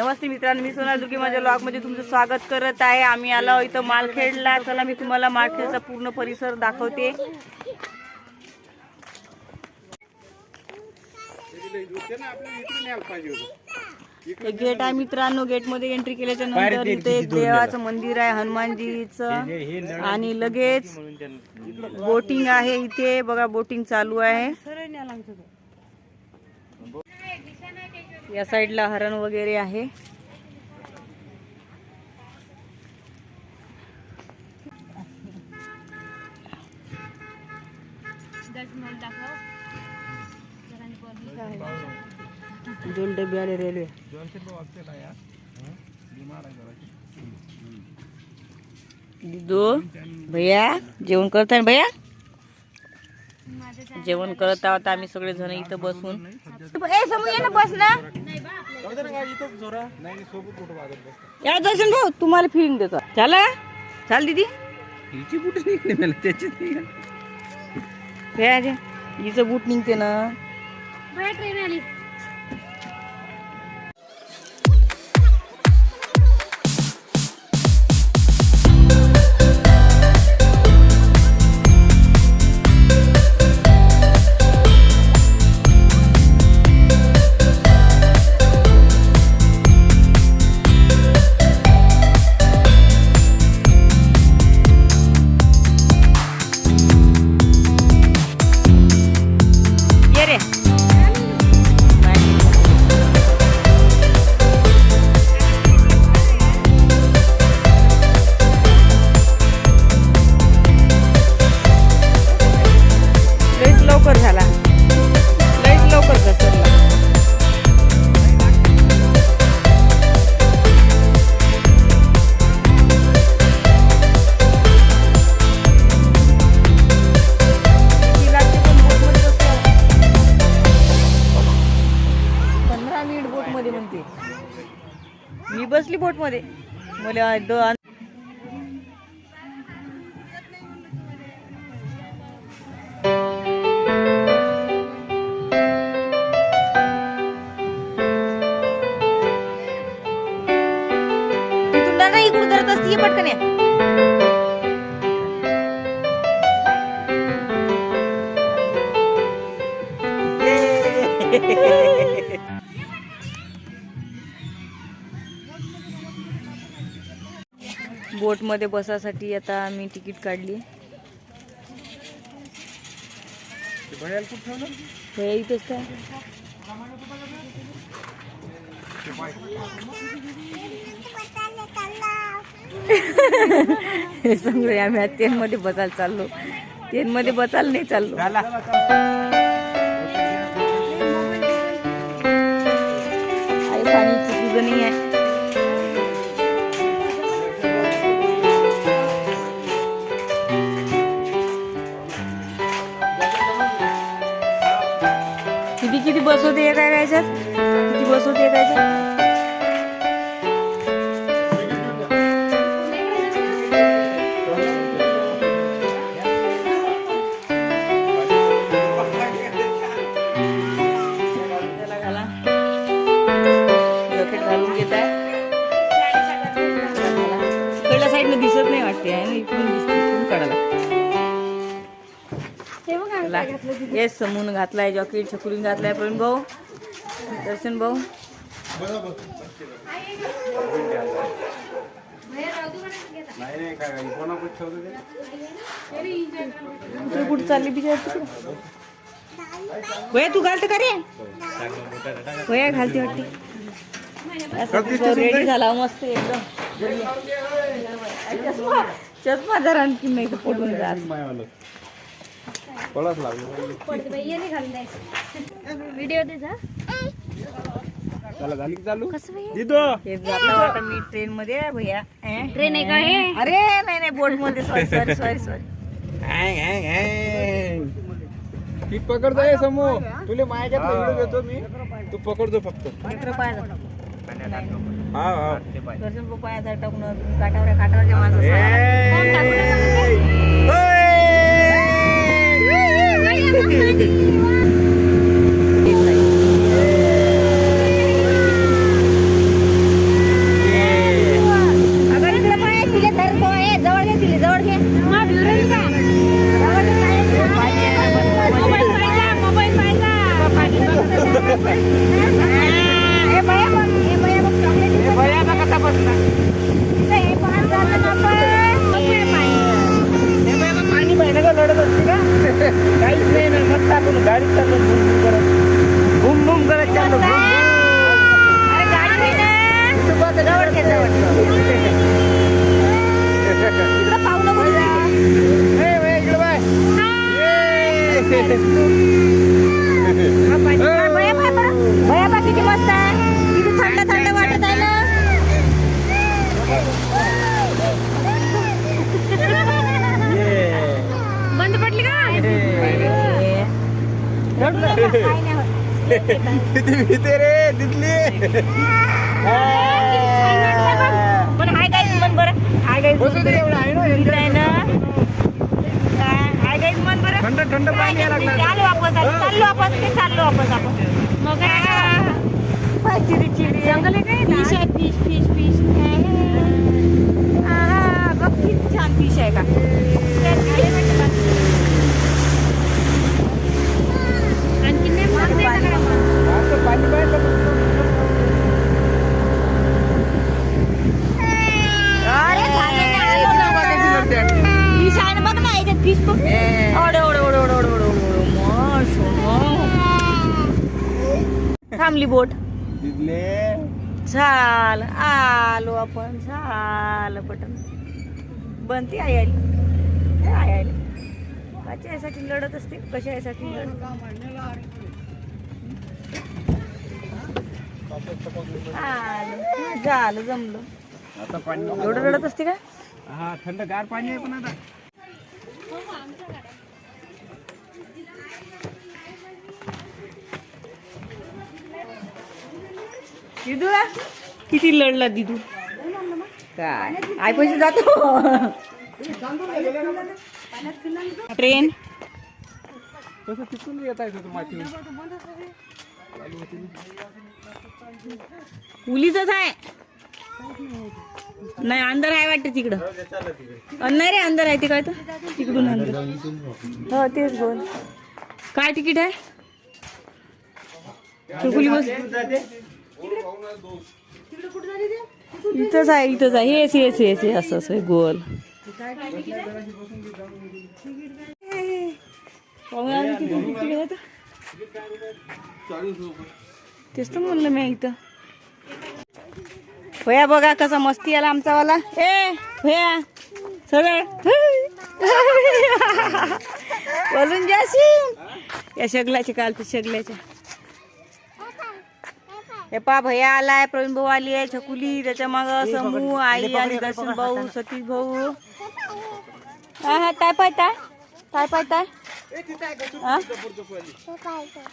नमस्ते मित्रांनो मी सोनाल दुर्गे. माझ्या लॉगमध्ये तुमचं स्वागत करत आहे. आम्ही आलो इथं मालखेडला. चला मी तुम्हाला मालखेडचा पूर्ण परिसर दाखवते. हे गेट आहे मित्रांनो गेटमध्ये एंट्री केल्याच्यानंतर इथे एक देवाचं मंदिर आहे हनुमानजीचं. आणि लगेच बोटिंग आहे इथे. बघा बोटिंग चालू आहे. या साईडला हरण वगैरे आहे. दोन डबे आले रेल्वे. दो. भैया जेवण करत आहे भैया? जेवण करत आहोत आम्ही सगळे जण इथं बसून. ए ये ना बस ना. या दर्शन भाऊ तुम्हाला फिलिंग देतो. चला चाल दीदी? हिची कुठे निघले मला त्याची भैया जे हिचं बूट निघते ना. ये रे बसली बोटमध्ये. मध्ये मध्ये बसासाठी आता आम्ही तिकीट काढली. हे इथेच काय? हे सगळे आम्ही तेन मध्ये बसायला चाललो. तेन मध्ये बसायला नाही चाललो. आई किती किती बस होते एका याच्यात किती बस होते एका याच्यात येस समून घातलाय जॉकेट छकुलीन घातलाय प्रवीण भाऊ दर्शन भाऊ. तू कुठं चालली बिचार तू घालते का रे? होया घालते वाटते. रेडी झाला मस्त एकदम. चष्मा जरा आणखी नाही तर पडून जा व्हिडिओ दे जा. चला झाली की चालू? हे जाता वाटतं मी ट्रेन मध्ये आहे भैया? ट्रेन आहे का हे? अरे नाही नाही बोटमध्ये. सॉरी सॉरी सॉरी सॉरी ती पकडतो हे समोर तुला माझ्यात व्हिडिओ देतो मी. तू पकडतो फक्त. हा हा. टाकून काठावर काठावरच्या माणसं 妈和你 किती मस्त आहे किती थंड थंड वाटत आहे ना बंद पडली का किती भीते रे तिथली. पाणी यायला चालू वापस? आता, चाललो वापस ते चाललो वापस आपण? मग काय? चिडी चिडी. जंगल आहे काय? फिश आहे फिश फिश फिश. आहा, बघ किती छान फिश आहे का आणखी नाही बोलते का काय मग? असं पाणी पाहिजे अरे फिश आहे ना बघ ना याच्यात फिश बघ ओढ ओढ ओढ ओढ ओढ ओढ ओढ मश, मश. थांबली बोट झाल आलो आपण झालं पटन बनती आई आली. आई आली. कशा यासाठी लढत असते कशा यासाठी लढत? आलं झालं जमलं. एवढं रडत असते का हा थंड गार पाणी आहे पण आता. दिदू किती लढला दिदू काय? आय पैसे जातो. ट्रेन तसं तिथून येत आहे. माती उलीच आहे नाही अंदर आहे वाटतं तिकडं. अ, नाही रे अंदर आहे. ते काय तर? तिकडून अंदर हो तेच बोल. काय तिकीट आहे? चुकुली बस. इथंच आहे इथंच आहे. येस येस येस येस असं असं आहे, गोल. तेच तर म्हणलं मी इथं. भया बघा कसा मस्ती आला आमचा वाला ए भया सरळ बोलून जाशील या शगलाचे काल शगल्याच्या हे पा भैया आलाय प्रवीण भाऊ आली आहे छकुली त्याच्या माग समू आई आणि दर्शन भाऊ सतीश भाऊ. हा हा काय पाहताय काय पाहताय?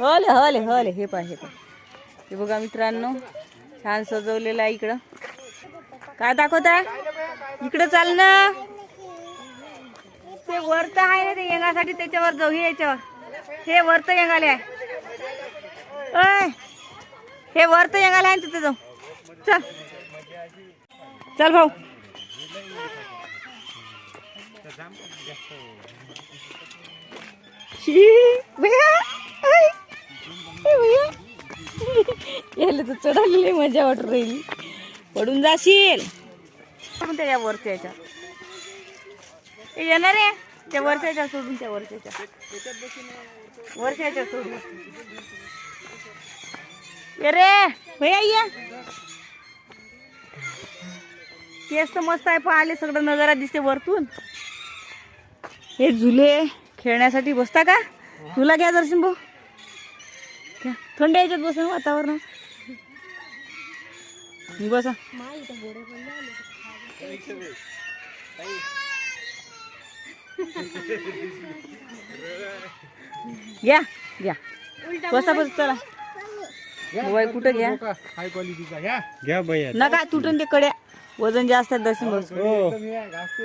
हले हले हले हे पाय हे पाय हे बघा मित्रांनो छान सजवलेलं आहे इकडं. काय दाखवता इकडं चाल ना. ते वरत आहे ना ते येण्यासाठी त्याच्यावर जाऊ याच्यावर. हे वरत येंगाले आहे. हे वर तर येणार आहे तिथे जाऊ चल. चल भाऊ. शी, यायला तर मजा वाटत राहिली. पडून जाशील. पण त्याच्या वरच्या येणार आहे? त्या वरच्या सोडून त्या वरच्या याच्या वरच्या सोडून. अरे भैया ये. केस तर मस्त आहे पाहिले सगळं नजारा दिसते वरतून. हे झुले खेळण्यासाठी बसता का? तुला घ्या दर्शन भाऊ. घ्या. थंड याच्यात बसून वातावरण बसा. घ्या घ्या. बसा बस चला. मोबाईल कुठं घ्या? हाय क्वालिटीचा घ्या घ्या भैया. नका तुटून ते कड्या. वजन जास्त आहे दर्शन भाऊ हो. छकुली लागते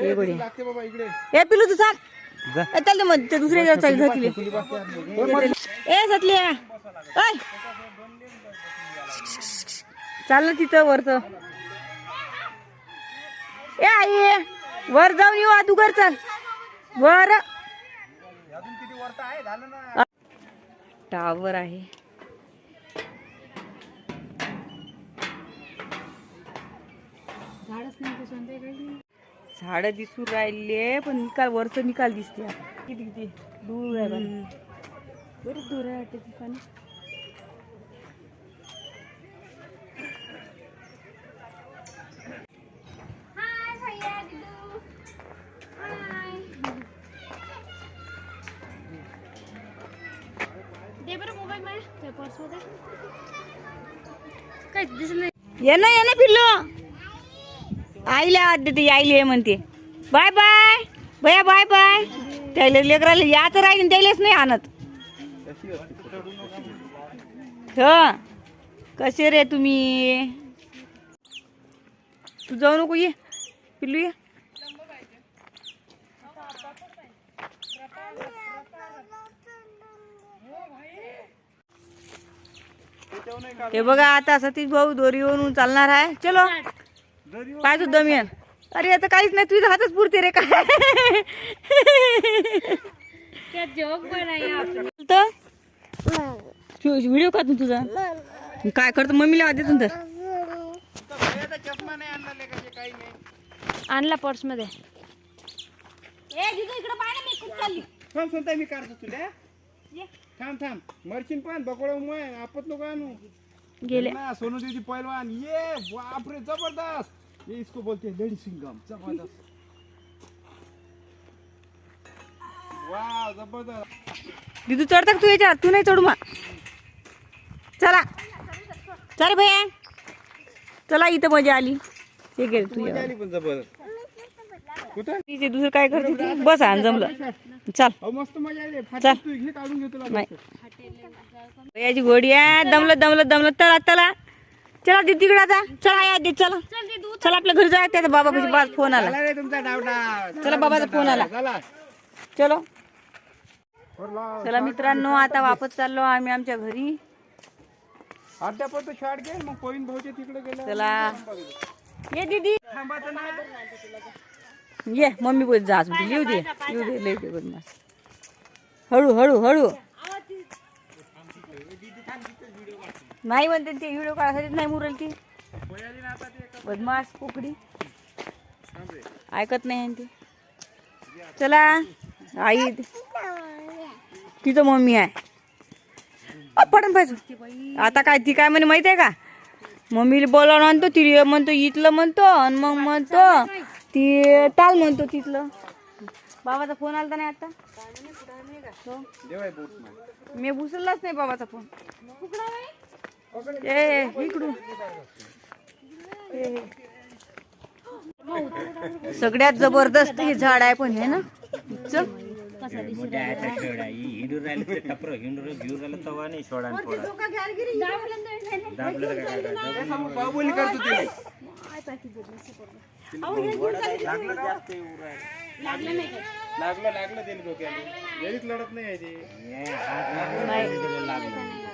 हे बढिया. बाबा इकडे. ए पिलू तू चाल जा. ए, चाल ते मग ते चाल धरतील ए सतली चाल ना तिथं वरच. ए आई वर जाऊन येऊ अदुगर चाल वर. टावर आहे. झाड दिसून राहिले पण निकाल वरच निकाल दिसते. किती किती? दूर आहे. बरीच दूर आहे वाटते ठिकाणी काय दिसत नाही. ये ना ये ना पिल्लू. आईला वाटते ती आईली हे म्हणते. Bye bye. भया बाय बाय. त्याला लेकराला याच राहील त्यालाच नाही आणत. ह. कसे रे तुम्ही? तू जाऊ नको ये. पिल्लू ये. हे बघा आता सतीश भाऊ दोरीवरून चालणार आहे. चलो. काय तू दमियन अरे आता काहीच नाही तुझ्या हातच पुरते रे काय? क्या जोक बनाया आपने तर व्हिडिओ का तू तुझा? काय करतो? मम्मीला आधी तर चष्मा नाही आणला लेकाचे काही नाही आणला पर्समध्ये मी काढतो तुला. थांब थांब. मरशीन पण बकोळा मुळे आपत लोक आणू. गेले. ना सोनू दीदी पहलवान ये बाप रे जबरदस्त. ये इसको बोलते हैं लेडी सिंगम जबरदस्त. वाह जबरदस्त. दिदू चढता का तू याच्यात तू नाही चढू मा चला. चल भैया. चला इथं मजा आली. हे घे तू मजा. आली पण जबरदस्त. कुठं? तिचे दुसरं काय करते ती? बस आण जमलं. चल. अहो मस्त मजा आली. चल. फाटक तू घे काढून घेतो नाही याची घोडी आहे. दमलं दमलं दमलं. चला चला. चला दीदी तिकडे आता. चला या दे चला. चल दे दूध चला आपल्या घरी जाय त्याचा बाबा कशी बाज फोन आला. रे तुमचा डावडा. चला बाबाचा फोन आला. चला. चलो मित्रांनो आता वापस चाललो आम्ही आमच्या घरी. शॉट घे मग पोईन भाऊच्या तिकडे गेला चला. ये दीदी. थांबायचं ना. ये मम्मी बोल जा अजून लिहू दे लिहू दे लई दे बदमाश. हळू हळू हळू. नाही म्हणते ते व्हिडिओ काढायसाठी नाही मुरल ती. बदमास कुकडी. ऐकत नाही ती. चला आई तिथं मम्मी आहे. अ, पडन पाहिजे आता काय ती काय म्हणे माहिती आहे का? मम्मीला बोलावणार म्हणतो तिला म्हणतो इथलं म्हणतो आणि मग म्हणतो. ती टाल म्हणतो तिथलं. बाबाचा फोन आलता नाही आता. मी उचललाच नाही बाबाचा फोन. ए इकडून. सगळ्यात जबरदस्त हे झाड आहे पण हे ना? चल. हिंडून राहिलं तवा नाही काय लागलं लागलं त्याला डोक्याला लढत नाही आहे ते हे हात लागलं, लागलं.